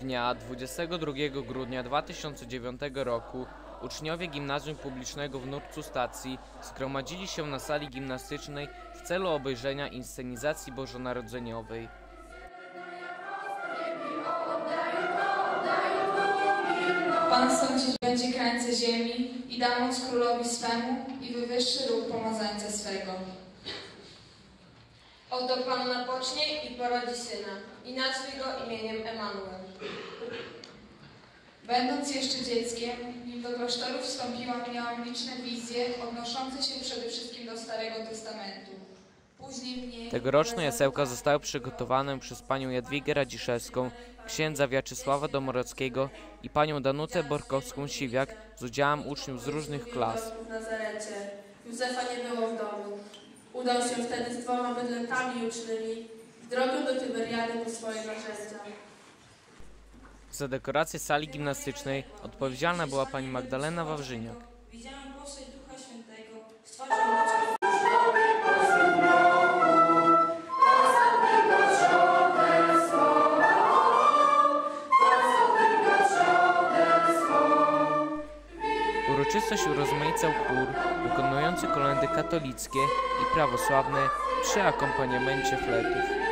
Dnia 22 grudnia 2009 roku uczniowie Gimnazjum Publicznego w Nurcu Stacji zgromadzili się na sali gimnastycznej w celu obejrzenia inscenizacji bożonarodzeniowej. Pan sądzić będzie krańce ziemi i da moc królowi swemu i wywyższy róg pomazańca swego. Oto Panna pocznie i porodzi syna i nazwij go imieniem Emanuel. Będąc jeszcze dzieckiem, nim do klasztoru wstąpiłam, miałam liczne wizje odnoszące się przede wszystkim do Starego Testamentu. Później mnie... Tegoroczne jasełka zostały przygotowane przez panią Jadwigę Radziszewską, księdza Wiaczysława Domorockiego i panią Danutę Borkowską-Siwiak z udziałem uczniów z różnych klas. w Nazarecie. Józefa nie było w domu. Udał się wtedy z dwoma bydlętami jucznymi w drogę do Tyberiady po swoje narzędzia. Za dekorację sali gimnastycznej odpowiedzialna była pani Magdalena Wawrzyniak. Widziałem postać Ducha Świętego, stworzył ludzkie Uroczystość urozmaicał chór wykonujący kolendy katolickie i prawosławne przy akompaniamencie fletów.